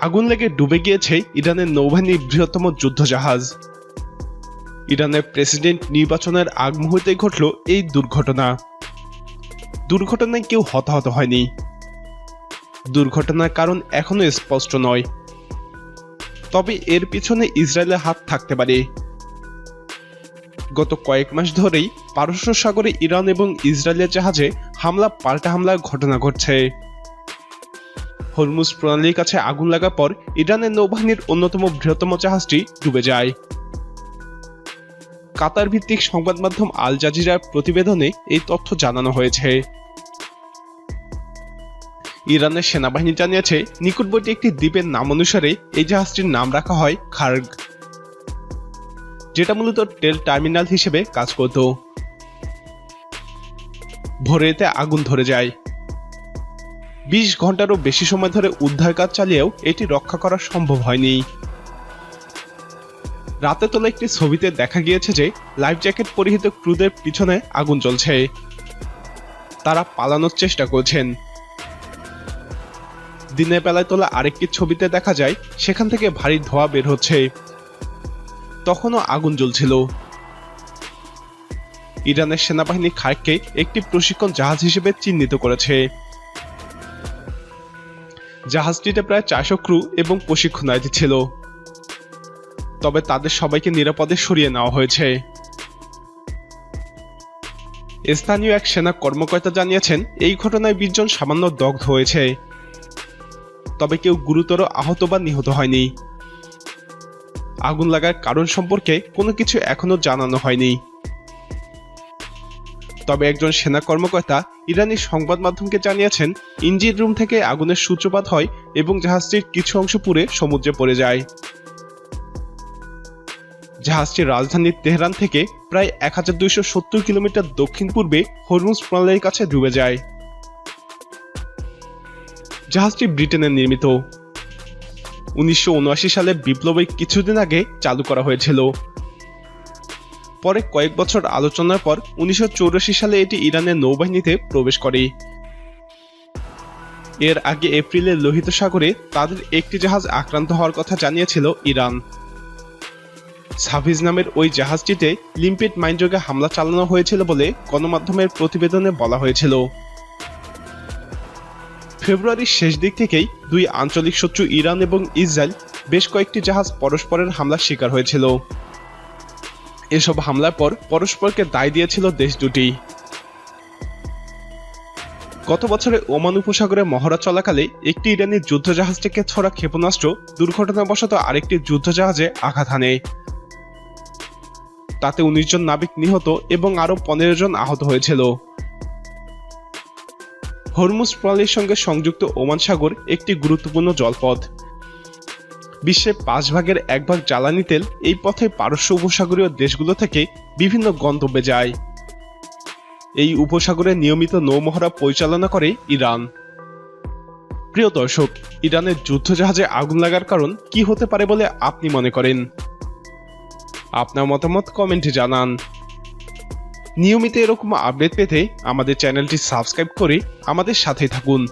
আগুন লেগে ডুবে গিয়েছে ইরানের নৌবাহিনীর বৃহত্তম যুদ্ধজাহাজ। ইরানের প্রেসিডেন্ট নির্বাচনের আগ মুহূর্তে ঘটল এই দুর্ঘটনা। দুর্ঘটনায় কেউ হতাহত হয়নি। দুর্ঘটনার কারণ এখনও স্পষ্ট নয়। তবে এর পিছনে ইসরায়েলের হাত থাকতে পারে। গত কয়েক মাস ধরেই পারস্য সাগরে ইরান এবং ইসরায়েলের জাহাজে হামলা পাল্টা হামলার ঘটনা ঘটছে। হরমুজ প্রণালীর কাছে আগুন লাগার পর ইরানের নৌবাহিনীর অন্যতম বৃহত্তম জাহাজটি ডুবে যায়। কাতার ভিত্তিক সংবাদ মাধ্যম আল জাজিরার প্রতিবেদনে এই তথ্য জানানো হয়েছে। ইরানের সেনাবাহিনী জানিয়েছে, নিকটবর্তী একটি দ্বীপের নাম অনুসারে এই জাহাজটির নাম রাখা হয় খার্গ, যেটা মূলত তেল টার্মিনাল হিসেবে কাজ করত। ভোরে এতে আগুন ধরে যায়। বিশ ঘন্টারও বেশি সময় ধরে উদ্ধার কাজ চালিয়েও এটি রক্ষা করা সম্ভব হয়নি। রাতে তোলা একটি ছবিতে দেখা গিয়েছে যে, লাইফ জ্যাকেট পরিহিত ক্রুদের পিছনে আগুন জ্বলছে। তারা পালানোর চেষ্টা করছেন। দিনের বেলায় তোলা আরেকটি ছবিতে দেখা যায়, সেখান থেকে ভারী ধোঁয়া বের হচ্ছে। তখনও আগুন জ্বলছিল। ইরানের সেনাবাহিনী খার্ককে একটি প্রশিক্ষণ জাহাজ হিসেবে চিহ্নিত করেছে। জাহাজটিতে প্রায় চারশো ক্রু এবং প্রশিক্ষণার্থী ছিল। তবে তাদের সবাইকে নিরাপদে সরিয়ে নেওয়া হয়েছে। স্থানীয় এক সেনা কর্মকর্তা জানিয়েছেন, এই ঘটনায় বিশ জন সামান্য দগ্ধ হয়েছে। তবে কেউ গুরুতর আহত বা নিহত হয়নি। আগুন লাগার কারণ সম্পর্কে কোনো কিছু এখনও জানানো হয়নি। তবে একজন সেনা কর্মকর্তা ইরানি সংবাদ মাধ্যমকে জানিয়েছেন, ইঞ্জিন রুম থেকে আগুনের সূত্রপাত হয় এবং জাহাজটির কিছু অংশ পুড়ে সমুদ্রে পড়ে যায়। জাহাজটি রাজধানী তেহরান থেকে প্রায় এক হাজার দুইশো সত্তর কিলোমিটার দক্ষিণ পূর্বে হরমুজ প্রণালীর কাছে ডুবে যায়। জাহাজটি ব্রিটেনের নির্মিত। উনিশশো উনআশি সালে বিপ্লবের কিছুদিন আগে চালু করা হয়েছিল। পরে কয়েক বছর আলোচনার পর উনিশশো সালে এটি ইরানের নৌবাহিনীতে প্রবেশ করে। এর আগে এপ্রিলে লোহিত সাগরে তাদের একটি জাহাজ আক্রান্ত হওয়ার কথা জানিয়েছিল ইরান। সাভিজ নামের ওই জাহাজটিতে লিম্পিড মাইনযোগে হামলা চালানো হয়েছিল বলে গণমাধ্যমের প্রতিবেদনে বলা হয়েছিল। ফেব্রুয়ারির শেষ দিক থেকেই দুই আঞ্চলিক শত্রু ইরান এবং ইসরায়েল বেশ কয়েকটি জাহাজ পরস্পরের হামলার শিকার হয়েছিল। এসব হামলার পর পরস্পরকে দায় দিয়েছিল দেশ দুটি। গত বছরে ওমান উপসাগরে মহড়া চলাকালে একটি ইরানি যুদ্ধজাহাজ থেকে ছড়া ক্ষেপণাস্ত্র দুর্ঘটনাবশত আরেকটি যুদ্ধজাহাজে আঘাত হানে। তাতে উনিশ জন নাবিক নিহত এবং আরও পনেরো জন আহত হয়েছিল। হরমুজ প্রণালীর সঙ্গে সংযুক্ত ওমান সাগর একটি গুরুত্বপূর্ণ জলপথ। বিশ্বের পাঁচ ভাগের এক ভাগ জ্বালানি তেল এই পথে পারস্য উপসাগরীয় দেশগুলো থেকে বিভিন্ন গন্তব্যে যায়। এই উপসাগরে নিয়মিত নৌমহড়া পরিচালনা করে ইরান। প্রিয় দর্শক, ইরানের যুদ্ধজাহাজে আগুন লাগার কারণ কি হতে পারে বলে আপনি মনে করেন? আপনার মতামত কমেন্টে জানান। নিয়মিত এরকম আপডেট পেতে আমাদের চ্যানেলটি সাবস্ক্রাইব করে আমাদের সাথে থাকুন।